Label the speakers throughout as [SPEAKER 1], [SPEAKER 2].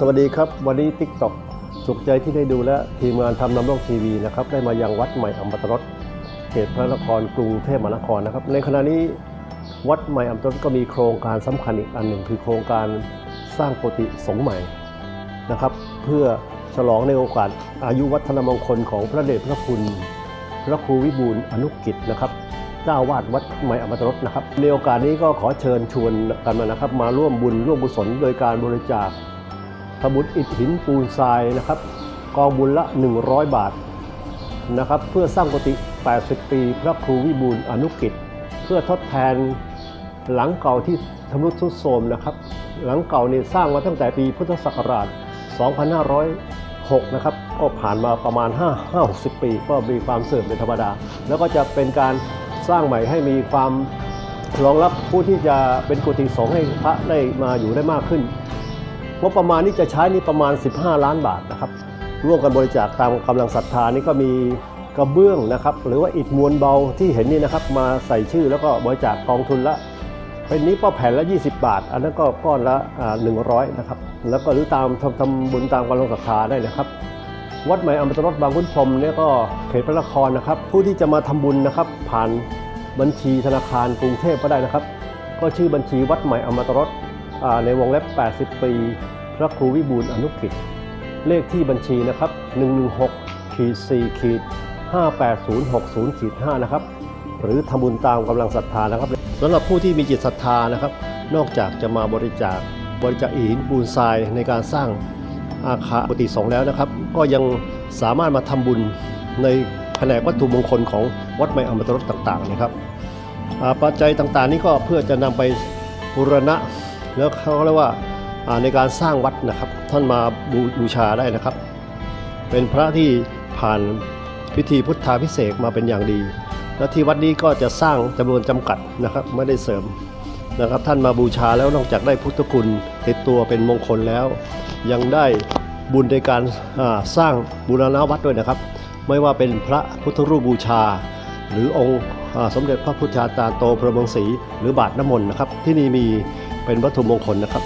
[SPEAKER 1] สวัสดีครับ วันนี้ติ๊กต็อกสุขใจที่ได้ดูและทีมงานทำนำโลกทีวีนะครับได้มายังวัดใหม่อมตรสเขตพระนครกรุงเทพมหานครนะครับในขณะนี้วัดใหม่อมตรสก็มีโครงการสำคัญอีกอันหนึ่ง คือโครงการสร้างโกุฏิสงใหม่นะครับ เพื่อฉลองในโอกาสอายุวัฒนมงคลของพระเดชพระคุณพระครูวิบูลอนุกิจนะครับเจ้าวาดวัดใหม่อมตรสนะครับในโอกาสนี้ก็ขอเชิญชวนกันมานะครับ มาร่วมบุญร่วมกุศลโดยการบริจาค ทำบุญอิฐหินปูนทรายนะครับกองบุญละ 100 บาทนะครับเพื่อสร้างกุฏิ 80 ปี พระครูวิบูลอนุกิจ เพื่อทดแทนหลังเก่าที่ทำรุดทรุดโทรมนะครับ หลังเก่าเนี่ยสร้างมาตั้งแต่ปีพุทธศักราช 2506 นะครับ ก็ผ่านมาประมาณ 5 5 60 ปี ก็มีความเสื่อมเป็นธรรมดา แล้วก็จะเป็นการสร้างใหม่ให้มีความรองรับผู้ที่จะเป็นกุฏิสงฆ์ให้พระได้มาอยู่ได้มากขึ้น งบประมาณนี้จะใช้นี่ประมาณ 15 ล้านบาทนะครับ ร่วมกันบริจาคตามกำลังศรัทธานี่ก็มีกระเบื้องนะครับ หรือว่าอิฐมวลเบาที่เห็นนี่นะครับ มาใส่ชื่อแล้วก็บริจาคกองทุนละเป็นนี้ก็แผ่นละ 20 บาท อันนั้นก็ก้อนละอ่า100นะครับ แล้วก็หรือตามทำทำบุญตามกำลังศรัทธาได้นะครับ วัดใหม่อมตะรสบางขุนพรหมเนี่ยก็เขตพระนครนะครับ ผู้ที่จะมาทำบุญนะครับ ผ่านบัญชีธนาคารกรุงเทพก็ได้นะครับ ก็ชื่อบัญชีวัดใหม่อมตะรส ในวงเล็บ 80 ปี พระครูวิบูลอนุกิจ เลขที่บัญชีนะครับ 116ขีด4ขีด58060ขีด5นะครับ หรือทำบุญตามกำลังศรัทธานะครับสำหรับผู้ที่มีจิตศรัทธานะครับ นอกจากจะมาบริจาคบริจาคอิฐปูนทรายในการสร้างอาคารปฏิสงฆ์แล้วนะครับ ก็ยังสามารถมาทำบุญในแผนกวัตถุมงคลของวัดใหม่อมตรสต่างๆนะครับปัจจัยต่างๆ นี้ก็เพื่อจะนำไปบูรณะ แล้วเขาเรียกว่าอ่าในการสร้างวัดนะครับท่านมาบูชาได้นะครับ เป็นพระที่ผ่านพิธีพุทธาพิเศษมาเป็นอย่างดี และที่วัดนี้ก็จะสร้างจำนวนจำกัดนะครับไม่ได้เสริมนะครับ ท่านมาบูชาแล้วนอกจากได้พุทธคุณติดตัวเป็นมงคลแล้ว ยังได้บุญในการสร้างบูรณะวัดด้วยนะครับ ไม่ว่าเป็นพระพุทธรูปบูชา หรือองค์สมเด็จพระพุทธาจารย์โตพระมงศรีหรือบาทน้ำมนต์นะครับ ที่นี่มี เป็นวัตถุมงคลนะครับ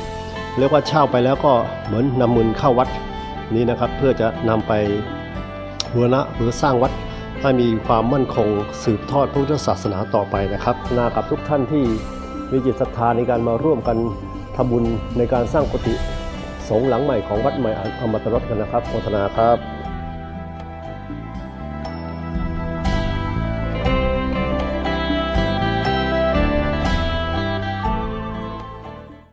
[SPEAKER 1] เรียกว่าเช่าไปแล้วก็เหมือนนำมืนเข้าวัดนี้นะครับ เพื่อจะนำไปบูรณะหรือสร้างวัดให้มีความมั่นคงสืบทอดพุทธศาสนาต่อไปนะครับนากับทุกท่านที่มีจิตศรัทธาในการมาร่วมกันทำบุญในการสร้างกุฏิสงหลังใหม่ของวัดใหม่อมตะรสกันนะครับโมทนาครับ